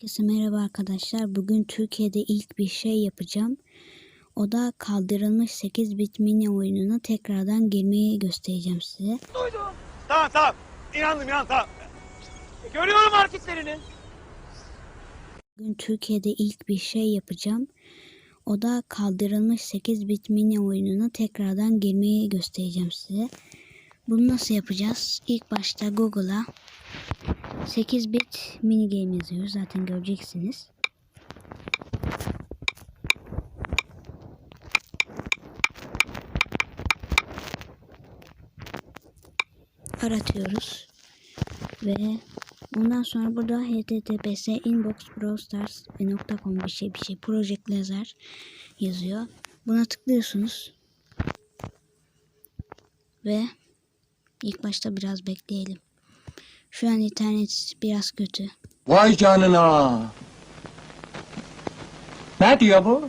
Herkese merhaba arkadaşlar. Bugün Türkiye'de ilk bir şey yapacağım. O da kaldırılmış 8 bit mini oyununa tekrardan girmeyi göstereceğim size. Tamam tamam. İnandım inandım tamam. Görüyorum hareketlerini. Bugün Türkiye'de ilk bir şey yapacağım. O da kaldırılmış 8 bit mini oyununa tekrardan girmeyi göstereceğim size. Bunu nasıl yapacağız? İlk başta Google'a 8 bit mini game yazıyoruz. Zaten göreceksiniz. aratıyoruz ve ondan sonra burada https inboxbrowstars.com bir şey bir şey project lazer yazıyor. Buna tıklıyorsunuz ve ilk başta biraz bekleyelim. Şu an internet biraz kötü. Vay canına. Ne diyor bu?